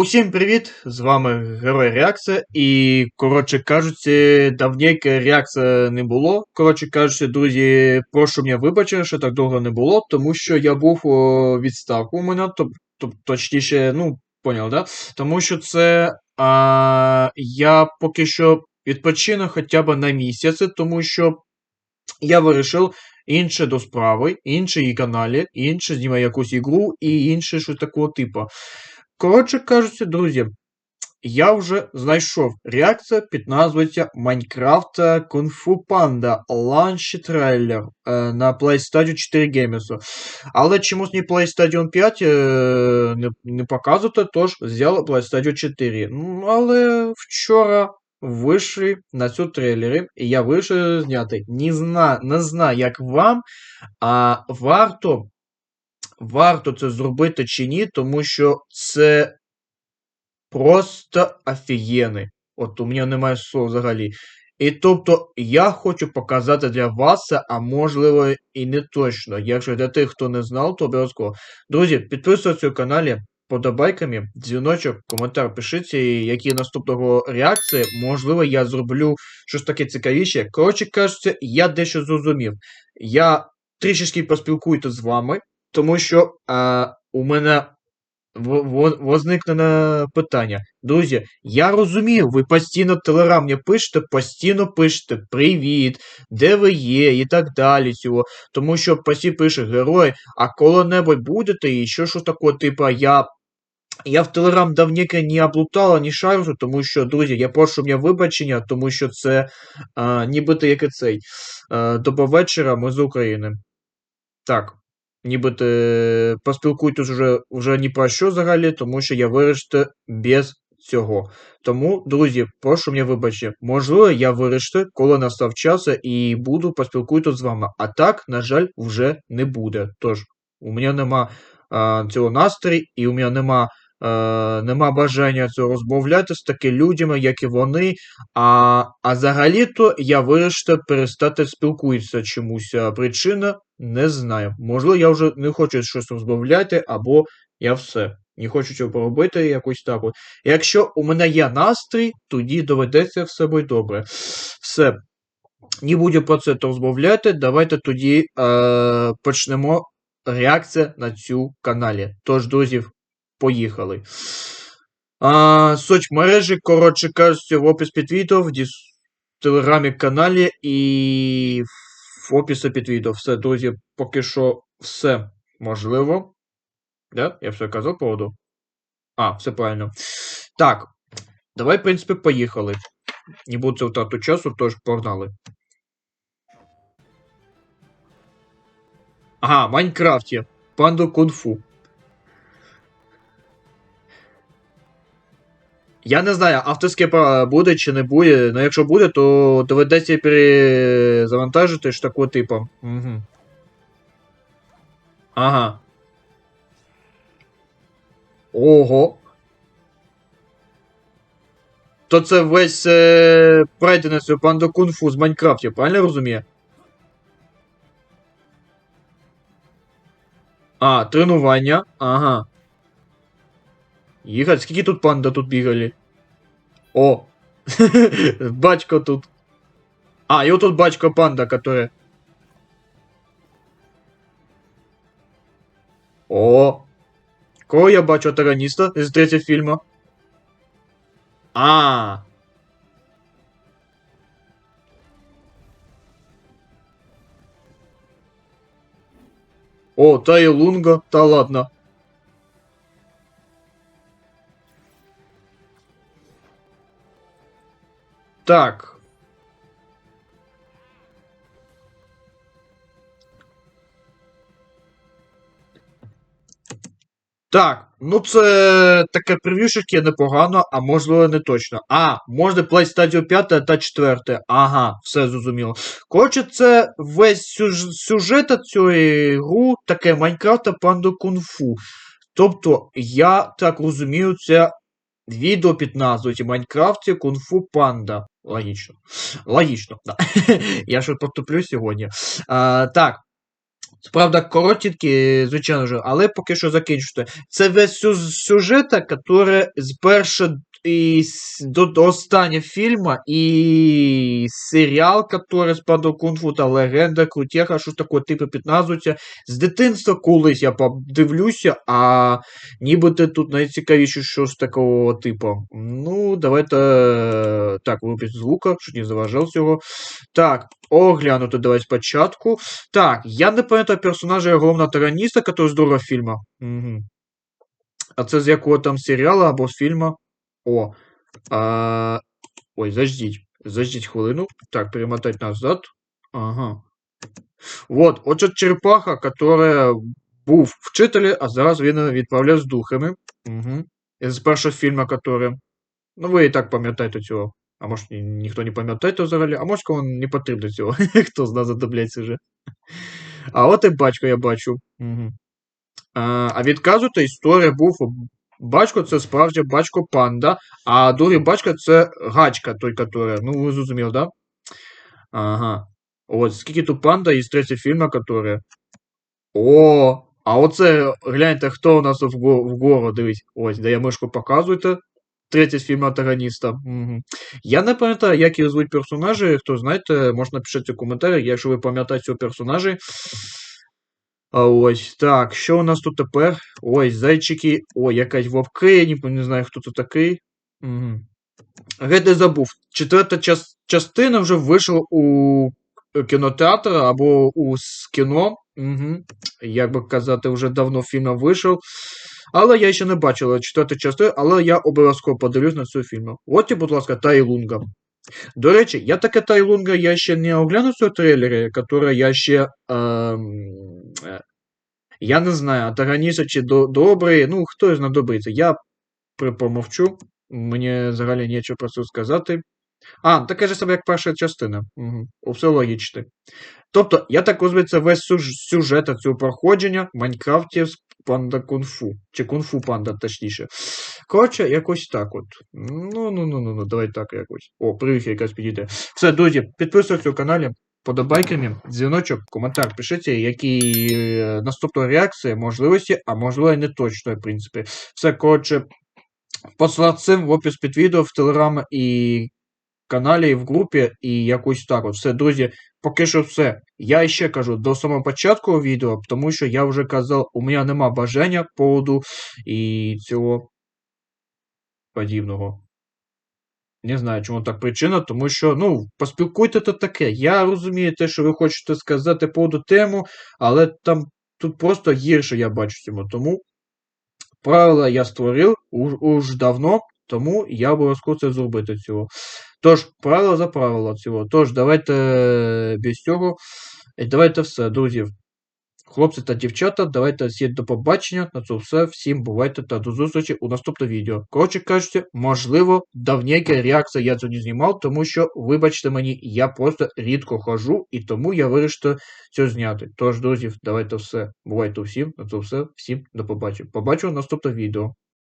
Усім привіт! З вами Герой Реакція. І, коротше кажучи, давненько реакція не було. Коротше кажучи, друзі, прошу мене вибачення, що так довго не було, тому що я був у відставку у мене, то, то, точніше, ну, поняв, да? Тому що це а, я поки що відпочину хоча б на місяць, тому що я вирішив інше до справи, інші каналі, інше знімаю якусь ігру і інше що такого типу. Коротше кажучи, друзі, я вже знайшов реакція під назвою Minecraft Kung Fu Panda Launch е, на PlayStation 4 Games. Але чомусь не PlayStation 5 е, не, не показувати, тож взяв PlayStation 4. Ну, Але вчора вийшли на цю трейлері, і я вирішив зняти. Не знаю, не знаю, як вам, а варто варто це зробити чи ні, тому що це просто офігенний. От у мене немає слов взагалі. І тобто я хочу показати для вас а можливо і не точно. Якщо для тих, хто не знав, то обов'язково. Друзі, підписуйтесь на каналі подобайками, дзвіночок, коментар пишіть, які наступного реакції. Можливо, я зроблю щось таке цікавіше. Коротше кажучи, я дещо зрозумів. Я трішечки поспілкуюся з вами. Тому що а, у мене возникне питання. Друзі, я розумію, ви постійно телеграм мені пишете, постійно пишете Привіт, де ви є, і так далі. цього. Тому що посі пише герой, а коли-небудь будете, і що що таке, типа, я. Я в Телеграм давненько не облутала, не шаржу, тому що, друзі, я прошу мене вибачення, тому що це а, нібито як і цей. А, До вечора ми з України. Так нібито поспілкуйтесь вже вже ні про що взагалі, тому що я вирішити без цього. Тому, друзі, прошу мене вибачте, можливо, я вирішити, коли настав час, і буду поспілкуйтесь з вами. А так, на жаль, вже не буде. Тож, у мене нема а, цього настрою, і у мене нема е, нема бажання цього розмовляти з такими людьми, як і вони. А а взагалі-то я вирішив перестати спілкуватися чомусь. Причина не знаю. Можливо, я вже не хочу щось розмовляти, або я все. Не хочу цього поробити якось так. от. Якщо у мене є настрій, тоді доведеться все буде добре. Все. Не буду про це розмовляти. Давайте тоді е, почнемо реакція на цю каналі. Тож, друзі, Поїхали. А, Соцмережі, коротше кажучи, в опис під відео, в телеграмі каналі і описі під відео. Все, друзі, поки що все можливо. Да? Я все казав поводу. А, все правильно. Так. Давай, в принципі, поїхали. Не буду це втрату часу, тож погнали. Ага, в Майнкрафті. Панду кунг-фу. Я не знаю, автоскіп буде чи не буде. Ну якщо буде, то доведеться перезавантажити ж такого типу. Угу. Ага. Ого. То це весь е, пройдений панду кунг-фу з Майнкрафті, правильно розумію? А, тренування. Ага. Їхать, скільки тут панда тут бігали? О! Батько тут. А, и вот тут батько панда, которая... О! Кого я бачу антагониста из третьего фильма? А. О, та и Лунга, та ладно. Так. Так, ну це таке прев'юшки непогано, а можливо не точно. А, можна плей стадію 5 та 4. Ага, все зрозуміло. Коротше, це весь сюжет цієї гру таке Майнкрафта Панду Кунг-Фу. Тобто, я так розумію, це відео під назвою Майнкрафті Кунг-Фу Панда. Логічно. Логічно, да. Я ж потуплю сьогодні. А, Так. Правда, коротенькі, звичайно ж, але поки що закінчуйте. Це весь сюжет, який з першого с- до, до останнього фільму, і серіал, з Падо Кунг-фу та легенда крутеха, що такого типу підназвується. З дитинства колись я подивлюся, а нібито тут найцікавіше щось такого типу. Ну, давайте так, випустити звука, щоб не заважав цього. Так, оглянути давай спочатку. Так, я не пам'ятаю персонажа головного тараніста, який з другого фільму. Угу. А це з якого там серіалу або з фільму? О. А... Ой, заждіть. Заждіть хвилину. Так, перемотать назад. Ага. Вот, отже, черепаха, которая був вчителем, а зараз він відправляє з духами. Угу. З першого фільму, который... Ну, ви і так пам'ятаєте цього. А може, ні- ніхто не пам'ятає того взагалі, а може, кому не потрібно цього. Хто з нас задивляється вже. А от і батько я бачу. Угу. А, а відказуєте, історія був. Батько це справжній батько панда, а другий батько це гачка, той, который. Ну, ви зрозуміли, да? Ага. От, скільки тут панда із третього фільму, который. О! А оце, гляньте, хто у нас вго- вгору, дивись. Ось, де я мишку показуєте. Третій фільм антагоніста. Угу. Я не пам'ятаю, як їх звуть персонажі. Хто знаєте, можна напишіть у коментарях, якщо ви пам'ятаєте цього персонажі. А ось так, що у нас тут тепер? Ось, зайчики. Ой, якась вовки, я не, не знаю, хто це такий. Угу. Геть забув. Четверта час, частина вже вийшла у кінотеатр або у кіно. Угу. Як би казати, вже давно фільм вийшов. Але я ще не бачила четверту частину, але я обов'язково подивлюсь на цю фільм. От і, будь ласка, Тайлунга. До речі, я таке Тайлунга я ще не оглянув цього трейлері, який я ще. Е, я не знаю, антагоніст чи до, добрий, ну хто знадобиться. Я при- помовчу. Мені взагалі нічого про це сказати. А, таке ж саме, як перша частина. Угу. Все логічно. Тобто, я так розумію, це весь сюж- сюжет цього проходження в Майнкрафті з панда кунг-фу. Чи кунг-фу панда, точніше. Коротше, якось так от. Ну, ну, ну, ну, ну, давай так якось. О, привіт, якась підійде. Все, друзі, підписуйтесь на каналі, подобайками, дзвіночок, коментар пишіть, які е, наступна реакція, можливості, а можливо і не точно, в принципі. Все, коротше, цим в опис під відео, в телеграм і каналі, і в групі, і якось так от. Все, друзі, поки що все. Я ще кажу до самого початку відео, тому що я вже казав, у мене нема бажання поводу і цього подібного. Не знаю, чому так причина, тому що, ну, поспілкуйте то таке. Я розумію те, що ви хочете сказати по поводу тему, але там тут просто гірше я бачу цьому. Тому правила я створив уж, уж давно, тому я обов'язково це зробити цього. Тож, правила за правила цього. Тож, давайте без цього. Давайте все, друзі. Хлопці та дівчата, давайте всім до побачення. На це все. Всім бувайте та до зустрічі у наступному відео. Коротше кажучи, можливо, давненька реакція я це не знімав, тому що, вибачте мені, я просто рідко хожу, і тому я вирішив це зняти. Тож, друзі, давайте все. Бувайте всім, на це все. Всім до побачення. Побачу в наступному відео.